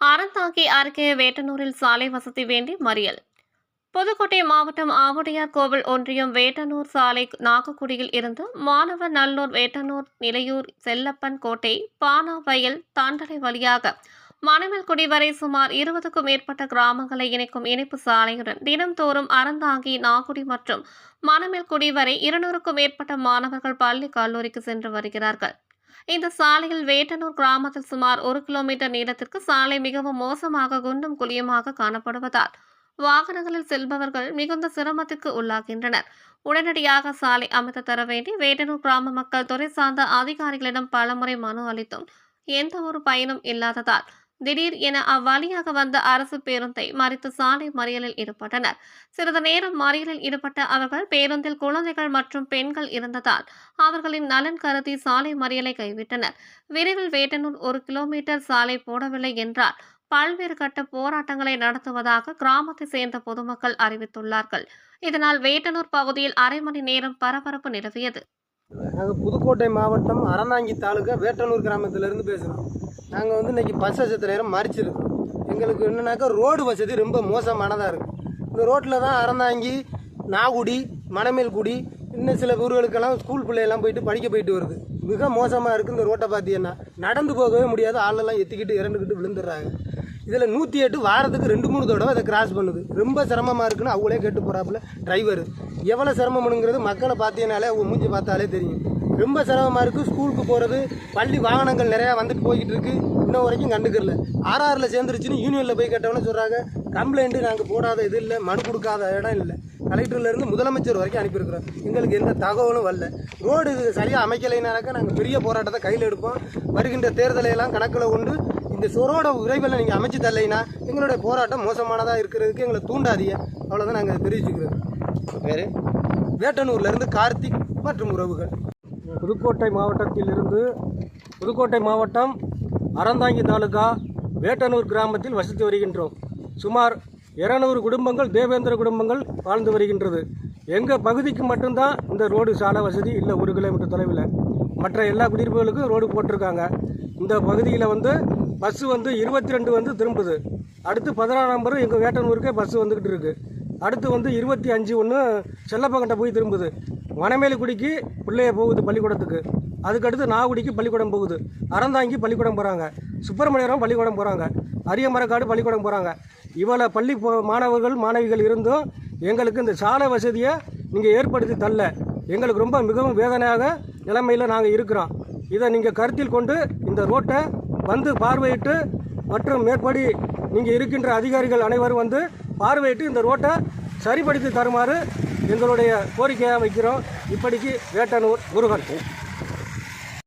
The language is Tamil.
அறந்தாங்கி அருகே வேட்டனூரில் சாலை வசதி வேண்டி மறியல். புதுக்கோட்டை மாவட்டம் ஆவுடையார் கோவில் ஒன்றியம் வேட்டனூர் சாலை நாகக்குடியில் இருந்து மாணவர் நல்லூர் வேட்டனூர் நிலையூர் செல்லப்பன் கோட்டை பானாவயல் தாண்டலை வழியாக மணமல்குடி வரை சுமார் இருபதுக்கும் மேற்பட்ட கிராமங்களை இணைக்கும் இணைப்பு சாலையுடன் தினம்தோறும் அறந்தாங்கி நாகுடி மற்றும் மணமல்குடி வரை இருநூறுக்கும் மேற்பட்ட மாணவர்கள் பள்ளி கல்லூரிக்கு சென்று வருகிறார்கள். இந்த சாலையில் வேட்டனூர் கிராமத்தில் சுமார் ஒரு கிலோமீட்டர் நீளத்திற்கு சாலை மிகவும் மோசமாக குண்டும் குழியுமாக காணப்படுவதால் வாகனங்களில் செல்பவர்கள் மிகுந்த சிரமத்திற்கு உள்ளாகின்றனர். உடனடியாக சாலை அமைத்து தர வேண்டி வேட்டனூர் கிராம மக்கள் துறை சார்ந்த அதிகாரிகளிடம் பலமுறை மனு அளித்தும் எந்த ஒரு பயனும் இல்லாததால் திடீர் என அவ்வழியாக வந்த அரசு பேருந்தை மறித்து சாலை மறியலில் ஈடுபட்டனர். சிறிது நேரம் மறியலில் ஈடுபட்ட அவர்கள் பேருந்தில் குழந்தைகள் மற்றும் பெண்கள் இருந்ததால் அவர்களின் நலன் கருதி சாலை மறியலை கைவிட்டனர். விரைவில் வேட்டனூர் ஒரு கிலோமீட்டர் சாலை போடவில்லை என்றால் பல்வேறு கட்ட போராட்டங்களை நடத்துவதாக கிராமத்தை சேர்ந்த பொதுமக்கள் அறிவித்துள்ளார்கள். இதனால் வேட்டனூர் பகுதியில் அரை மணி நேரம் பரபரப்பு நிலவியது. நாங்கள் புதுக்கோட்டை மாவட்டம் அறநாங்கி தாலுகா வேட்டனூர் கிராமத்திலிருந்து பேசுகிறோம் நாங்கள் வந்து இன்றைக்கி பஸ் வசதியில் இருந்து மறிச்சிருக்கோம். எங்களுக்கு என்னன்னாக்கா ரோடு வசதி ரொம்ப மோசமானதாக இருக்குது இந்த ரோட்டில் தான் அறந்தாங்கி நாகுடி மணமேல்குடி இன்னும் சில ஊர்களுக்கெல்லாம் ஸ்கூல் பிள்ளையெல்லாம் போயிட்டு படிக்க போயிட்டு வருது. மிக மோசமாக இருக்குது இந்த ரோட்டை பார்த்தீங்கன்னா. நடந்து போகவே முடியாது ஆளெல்லாம் எத்திக்கிட்டு இறந்துக்கிட்டு விழுந்துடுறாங்க. இதில் நூற்றி எட்டு வாரத்துக்கு ரெண்டு மூணு தடவை அதை கிராஸ் பண்ணுது. ரொம்ப சிரமமாக இருக்குன்னு அவங்களே கேட்டு போகிறாப்புல டிரைவர் எவ்வளோ சிரமம்னுங்கிறது மக்களை பார்த்தீங்கனாலே அவங்க மூஞ்சி பார்த்தாலே தெரியும். ரொம்ப சிரமமாக இருக்குது ஸ்கூலுக்கு போகிறது பள்ளி வாகனங்கள் நிறையா வந்துட்டு போய்கிட்டு இருக்குது இன்ன வரைக்கும் கண்டுக்கிறல. ஆர்ஆரில் சேர்ந்துருச்சுன்னு யூனியனில் போய் கேட்டவொன்னே சொல்கிறாங்க கம்ப்ளைண்ட்டு நாங்கள் போடாத இது இல்லை மனு கொடுக்காத இடம் இல்லை. கலெக்டர்லேருந்து முதலமைச்சர் வரைக்கும் அனுப்பியிருக்கிறோம். எங்களுக்கு எந்த தகவலும் வரல. ரோடு இது சரியாக அமைக்கலைனாக்கா நாங்கள் பெரிய போராட்டத்தை கையில் எடுப்போம். வருகின்ற தேர்தலையெல்லாம் கணக்கில் கொண்டு இந்த சொரோட விரைவில் நீங்கள் அமைச்சு தரலைன்னா எங்களுடைய போராட்டம் மோசமானதாக இருக்கிறதுக்கு எங்களை தூண்டாதீங்க. அவ்வளோதான் நாங்கள் தெரிவிச்சுக்கிறோம். பேர் வேட்டனூர்லேருந்து கார்த்திக் மற்றும் உறவுகள். புதுக்கோட்டை மாவட்டத்திலிருந்து புதுக்கோட்டை மாவட்டம் அறந்தாங்கி தாலுகா வேட்டனூர் கிராமத்தில் வசித்து வருகின்றோம். சுமார் இருநூறு குடும்பங்கள் தேவேந்திர குடும்பங்கள் வாழ்ந்து வருகின்றது. எங்கள் பகுதிக்கு மட்டும்தான் இந்த ரோடு சாலை வசதி இல்லை ஒரு கிலோமீட்டர் தொலைவில். மற்ற எல்லா குடியிருப்புகளுக்கும் ரோடு போட்டிருக்காங்க. இந்த பகுதியில் வந்து பஸ்ஸு வந்து இருபத்தி ரெண்டு வந்து திரும்புது. அடுத்து பதினாறு நம்பர் எங்கள் வேட்டனூருக்கே பஸ்ஸு வந்துக்கிட்டு இருக்குது அடுத்து வந்து இருபத்தி அஞ்சு ஒன்று செல்லப்பங்கிட்ட போய் திரும்புது. வனமேலுக்குடிக்கு பிள்ளைய போகுது பள்ளிக்கூடத்துக்கு. அதுக்கடுத்து நாகுடிக்கு பள்ளிக்கூடம் போகுது. அறந்தாங்கி பள்ளிக்கூடம் போகிறாங்க சுப்பிரமணியரம் பள்ளிக்கூடம் போகிறாங்க அரியமரக்காடு பள்ளிக்கூடம் போகிறாங்க இவ்வளோ பள்ளி போ- மாணவர்கள் மாணவிகள் இருந்தும் எங்களுக்கு இந்த சாலை வசதியை நீங்கள் ஏற்படுத்தி தரல. எங்களுக்கு ரொம்ப மிகவும் வேதனையாக நிலைமையில் நாங்கள் இருக்கிறோம். இதை நீங்கள் கருத்தில் கொண்டு இந்த ரோட்டை வந்து பார்வையிட்டு மற்றும் மேற்படி நீங்கள் இருக்கின்ற அதிகாரிகள் அனைவரும் வந்து பார்வையிட்டு இந்த ரோட்டை சரிப்படுத்தி தருமாறு எங்களுடைய கோரிக்கையாக வைக்கிறோம். இப்படிக்கு வேட்டனூர் முருகன்.